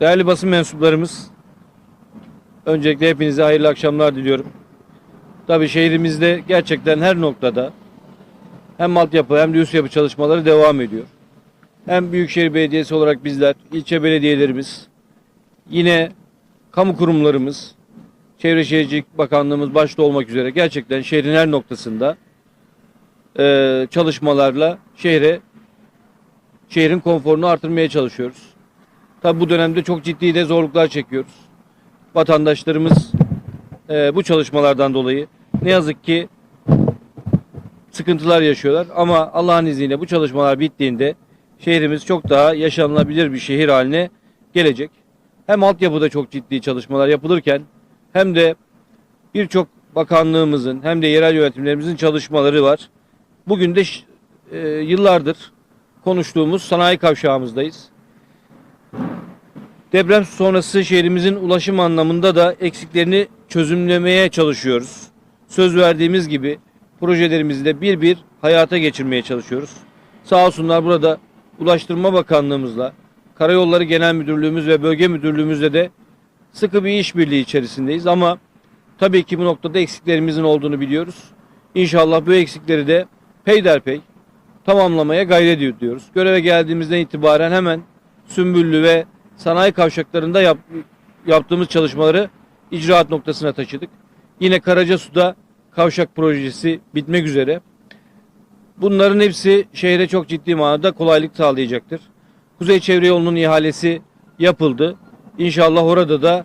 Değerli basın mensuplarımız, öncelikle hepinize hayırlı akşamlar diliyorum. Tabii şehrimizde gerçekten her noktada hem altyapı hem de üst yapı çalışmaları devam ediyor. Hem Büyükşehir Belediyesi olarak bizler, ilçe belediyelerimiz, yine kamu kurumlarımız, Çevre Şehircilik Bakanlığımız başta olmak üzere gerçekten şehrin her noktasında eee, çalışmalarla şehre şehrin konforunu artırmaya çalışıyoruz. Tabi bu dönemde çok ciddi de zorluklar çekiyoruz. Vatandaşlarımız eee, bu çalışmalardan dolayı ne yazık ki sıkıntılar yaşıyorlar. Ama Allah'ın izniyle bu çalışmalar bittiğinde şehrimiz çok daha yaşanılabilir bir şehir haline gelecek. Hem altyapıda çok ciddi çalışmalar yapılırken hem de birçok bakanlığımızın hem de yerel yönetimlerimizin çalışmaları var. Bugün de e, yıllardır konuştuğumuz sanayi kavşağımızdayız. Deprem sonrası şehrimizin ulaşım anlamında da eksiklerini çözümlemeye çalışıyoruz. Söz verdiğimiz gibi projelerimizi de bir bir hayata geçirmeye çalışıyoruz. Sağ olsunlar burada Ulaştırma Bakanlığımızla, Karayolları Genel Müdürlüğümüz ve Bölge Müdürlüğümüzle de sıkı bir işbirliği içerisindeyiz ama tabii ki bu noktada eksiklerimizin olduğunu biliyoruz. İnşallah bu eksikleri de peyderpey tamamlamaya gayret ediyoruz. Göreve geldiğimizden itibaren hemen Sümbüllü ve sanayi kavşaklarında yap- yaptığımız çalışmaları icraat noktasına taşıdık. Yine Karacasu'da kavşak projesi bitmek üzere. Bunların hepsi şehre çok ciddi manada kolaylık sağlayacaktır. Kuzey Çevre Yolu'nun ihalesi yapıldı. İnşallah orada da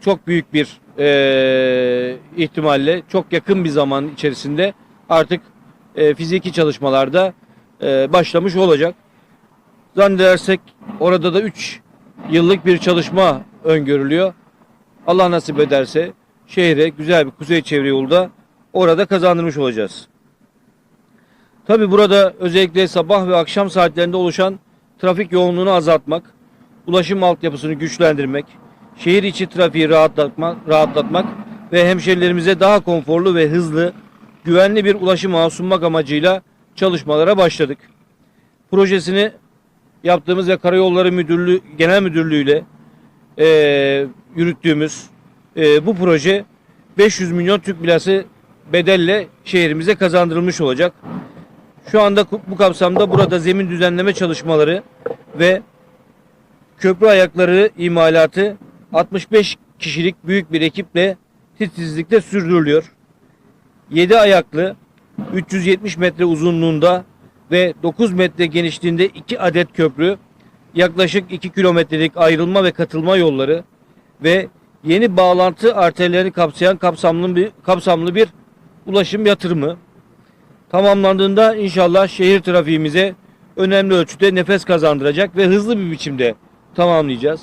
çok büyük bir eee, ihtimalle çok yakın bir zaman içerisinde artık eee, fiziki çalışmalarda eee, başlamış olacak. Zannedersek orada da 3 yıllık bir çalışma öngörülüyor. Allah nasip ederse şehre güzel bir kuzey çevre yolu da orada kazandırmış olacağız. Tabi burada özellikle sabah ve akşam saatlerinde oluşan trafik yoğunluğunu azaltmak, ulaşım altyapısını güçlendirmek, şehir içi trafiği rahatlatmak, rahatlatmak ve hemşerilerimize daha konforlu ve hızlı, güvenli bir ulaşım sunmak amacıyla çalışmalara başladık. Projesini yaptığımız ve Karayolları Müdürlüğü Genel Müdürlüğü ile eee, yürüttüğümüz eee, bu proje 500 milyon Türk lirası bedelle şehrimize kazandırılmış olacak. Şu anda bu kapsamda burada zemin düzenleme çalışmaları ve köprü ayakları imalatı 65 kişilik büyük bir ekiple titizlikle sürdürülüyor. 7 ayaklı 370 metre uzunluğunda ve 9 metre genişliğinde 2 adet köprü, yaklaşık 2 kilometrelik ayrılma ve katılma yolları ve yeni bağlantı arterlerini kapsayan kapsamlı bir, kapsamlı bir ulaşım yatırımı. Tamamlandığında inşallah şehir trafiğimize önemli ölçüde nefes kazandıracak ve hızlı bir biçimde tamamlayacağız.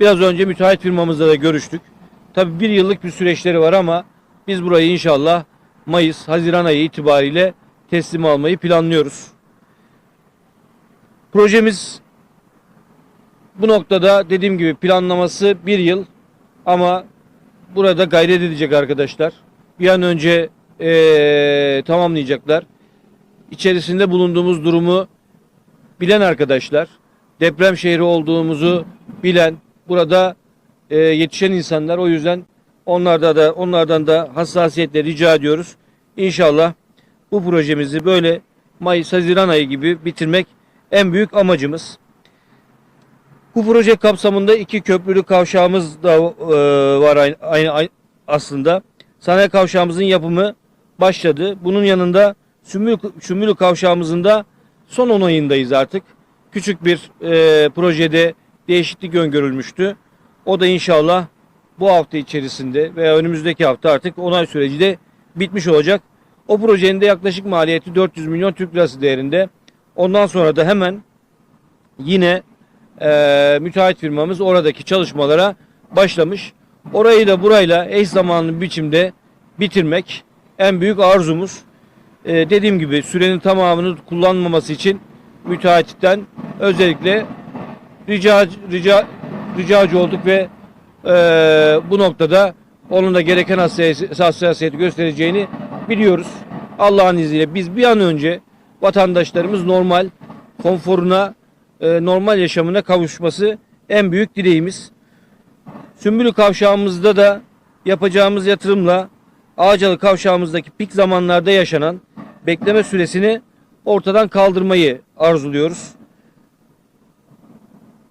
Biraz önce müteahhit firmamızla da görüştük. Tabi bir yıllık bir süreçleri var ama biz burayı inşallah Mayıs, Haziran ayı itibariyle teslim almayı planlıyoruz. Projemiz bu noktada dediğim gibi planlaması bir yıl ama burada gayret edecek arkadaşlar. Bir an önce eee, tamamlayacaklar. İçerisinde bulunduğumuz durumu bilen arkadaşlar, deprem şehri olduğumuzu bilen, burada eee, yetişen insanlar o yüzden onlarda da onlardan da hassasiyetle rica ediyoruz. İnşallah bu projemizi böyle Mayıs Haziran ayı gibi bitirmek en büyük amacımız. Bu proje kapsamında iki köprülü kavşağımız da e, var aynı, aynı, aslında. Sanayi kavşağımızın yapımı başladı. Bunun yanında Sümülü, Sümülü kavşağımızın da son onayındayız artık. Küçük bir e, projede değişiklik öngörülmüştü. O da inşallah bu hafta içerisinde veya önümüzdeki hafta artık onay süreci de bitmiş olacak. O projenin de yaklaşık maliyeti 400 milyon Türk lirası değerinde. Ondan sonra da hemen yine eee müteahhit firmamız oradaki çalışmalara başlamış. Orayı da burayla eş zamanlı biçimde bitirmek en büyük arzumuz. Eee, dediğim gibi sürenin tamamını kullanmaması için müteahhitten özellikle rica rica ricacı olduk ve eee, bu noktada onun da gereken hassasiyeti göstereceğini biliyoruz. Allah'ın izniyle biz bir an önce vatandaşlarımız normal konforuna, e, normal yaşamına kavuşması en büyük dileğimiz. Sümbülü kavşağımızda da yapacağımız yatırımla Ağacalı kavşağımızdaki pik zamanlarda yaşanan bekleme süresini ortadan kaldırmayı arzuluyoruz.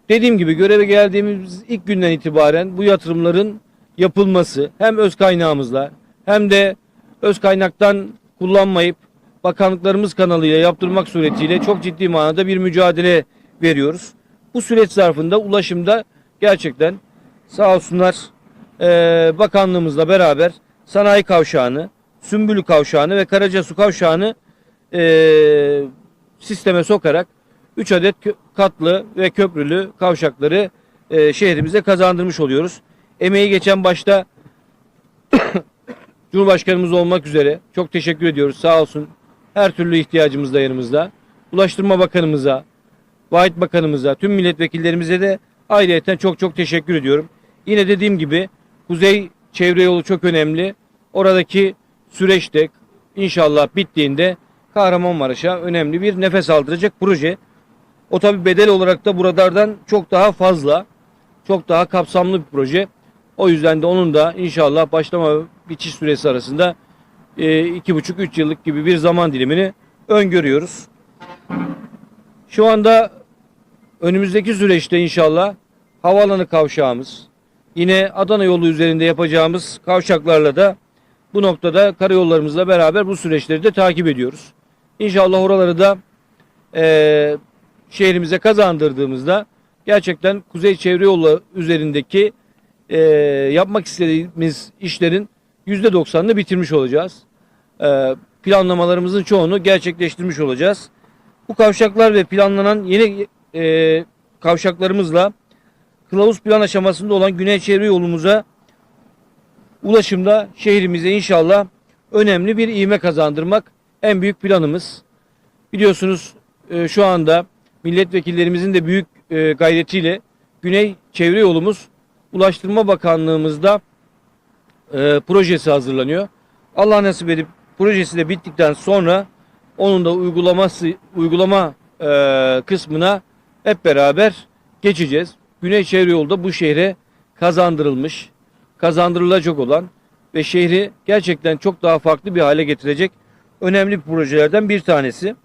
Dediğim gibi göreve geldiğimiz ilk günden itibaren bu yatırımların yapılması hem öz kaynağımızla hem de öz kaynaktan kullanmayıp bakanlıklarımız kanalıyla yaptırmak suretiyle çok ciddi manada bir mücadele veriyoruz. Bu süreç zarfında ulaşımda gerçekten sağ olsunlar eee, bakanlığımızla beraber sanayi kavşağını, Sümbülü kavşağını ve Karacasu kavşağını eee, sisteme sokarak 3 adet katlı ve köprülü kavşakları eee, şehrimize kazandırmış oluyoruz. Emeği geçen başta Cumhurbaşkanımız olmak üzere çok teşekkür ediyoruz. Sağ olsun. Her türlü ihtiyacımız da yanımızda. Ulaştırma Bakanımıza, Vahit Bakanımıza, tüm milletvekillerimize de ayrıyeten çok çok teşekkür ediyorum. Yine dediğim gibi Kuzey Çevre Yolu çok önemli. Oradaki süreçte inşallah bittiğinde Kahramanmaraş'a önemli bir nefes aldıracak proje. O tabi bedel olarak da buralardan çok daha fazla, çok daha kapsamlı bir proje. O yüzden de onun da inşallah başlama bitiş süresi arasında iki buçuk üç yıllık gibi bir zaman dilimini öngörüyoruz. Şu anda önümüzdeki süreçte inşallah havaalanı kavşağımız, yine Adana yolu üzerinde yapacağımız kavşaklarla da bu noktada karayollarımızla beraber bu süreçleri de takip ediyoruz. İnşallah oraları da eee, şehrimize kazandırdığımızda gerçekten Kuzey Çevre Yolu üzerindeki eee, yapmak istediğimiz işlerin %90'ını bitirmiş olacağız. Eee, planlamalarımızın çoğunu gerçekleştirmiş olacağız. Bu kavşaklar ve planlanan yeni eee, kavşaklarımızla kılavuz plan aşamasında olan Güney Çevre Yolumuza ulaşımda şehrimize inşallah önemli bir ivme kazandırmak en büyük planımız. Biliyorsunuz e, şu anda milletvekillerimizin de büyük e, gayretiyle Güney Çevre Yolumuz Ulaştırma Bakanlığımızda e, projesi hazırlanıyor. Allah nasip edip projesi de bittikten sonra onun da uygulaması uygulama e, kısmına hep beraber geçeceğiz. Güney Çevre Yolu da bu şehre kazandırılmış, kazandırılacak olan ve şehri gerçekten çok daha farklı bir hale getirecek önemli projelerden bir tanesi.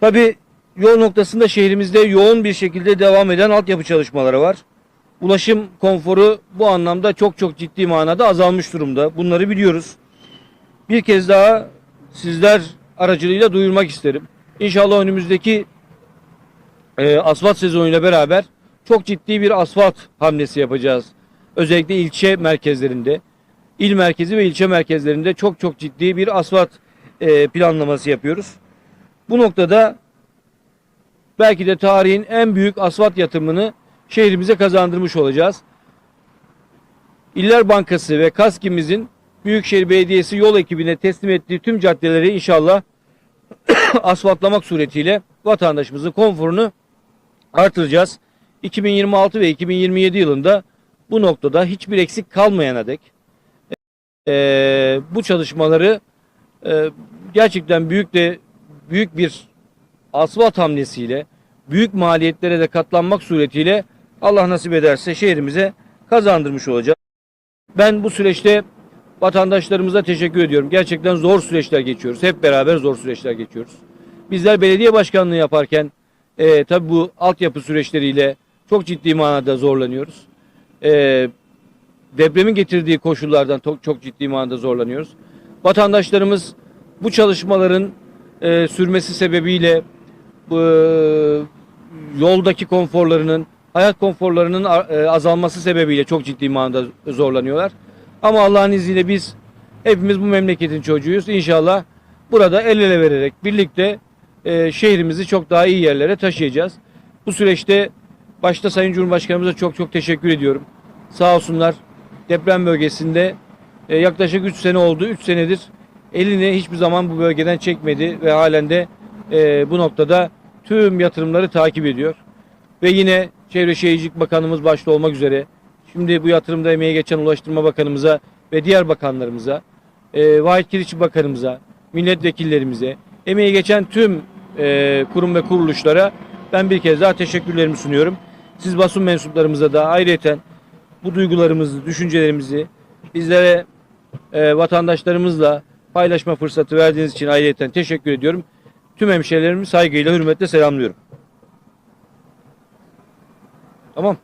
Tabi yol noktasında şehrimizde yoğun bir şekilde devam eden altyapı çalışmaları var. Ulaşım konforu bu anlamda çok çok ciddi manada azalmış durumda. Bunları biliyoruz. Bir kez daha sizler aracılığıyla duyurmak isterim. İnşallah önümüzdeki e, asfalt sezonuyla beraber çok ciddi bir asfalt hamlesi yapacağız. Özellikle ilçe merkezlerinde, il merkezi ve ilçe merkezlerinde çok çok ciddi bir asfalt e, planlaması yapıyoruz. Bu noktada belki de tarihin en büyük asfalt yatırımını şehrimize kazandırmış olacağız. İller Bankası ve KASKİ'mizin Büyükşehir Belediyesi yol ekibine teslim ettiği tüm caddeleri inşallah asfaltlamak suretiyle vatandaşımızın konforunu artıracağız. 2026 ve 2027 yılında bu noktada hiçbir eksik kalmayana dek eee, bu çalışmaları eee, gerçekten büyük de büyük bir asfalt hamlesiyle büyük maliyetlere de katlanmak suretiyle Allah nasip ederse şehrimize kazandırmış olacağız. Ben bu süreçte vatandaşlarımıza teşekkür ediyorum. Gerçekten zor süreçler geçiyoruz. Hep beraber zor süreçler geçiyoruz. Bizler belediye başkanlığı yaparken e, tabi bu altyapı süreçleriyle çok ciddi manada zorlanıyoruz. E, depremin getirdiği koşullardan çok, çok ciddi manada zorlanıyoruz. Vatandaşlarımız bu çalışmaların e, sürmesi sebebiyle bu, yoldaki konforlarının, hayat konforlarının e, azalması sebebiyle çok ciddi manada zorlanıyorlar. Ama Allah'ın izniyle biz hepimiz bu memleketin çocuğuyuz. İnşallah burada el ele vererek birlikte e, şehrimizi çok daha iyi yerlere taşıyacağız. Bu süreçte başta Sayın Cumhurbaşkanımıza çok çok teşekkür ediyorum. Sağ olsunlar deprem bölgesinde e, yaklaşık 3 sene oldu. 3 senedir elini hiçbir zaman bu bölgeden çekmedi ve halen de bu noktada tüm yatırımları takip ediyor. Ve yine Çevre Şehircilik Bakanımız başta olmak üzere şimdi bu yatırımda emeği geçen Ulaştırma Bakanımıza ve diğer bakanlarımıza, e, Vahit Kiriçi Bakanımıza, milletvekillerimize, emeği geçen tüm e, kurum ve kuruluşlara ben bir kez daha teşekkürlerimi sunuyorum. Siz basın mensuplarımıza da ayrıyeten bu duygularımızı, düşüncelerimizi bizlere e, vatandaşlarımızla paylaşma fırsatı verdiğiniz için ayrıyeten teşekkür ediyorum. Tüm hemşehrilerimi saygıyla, hürmetle selamlıyorum. Tamam.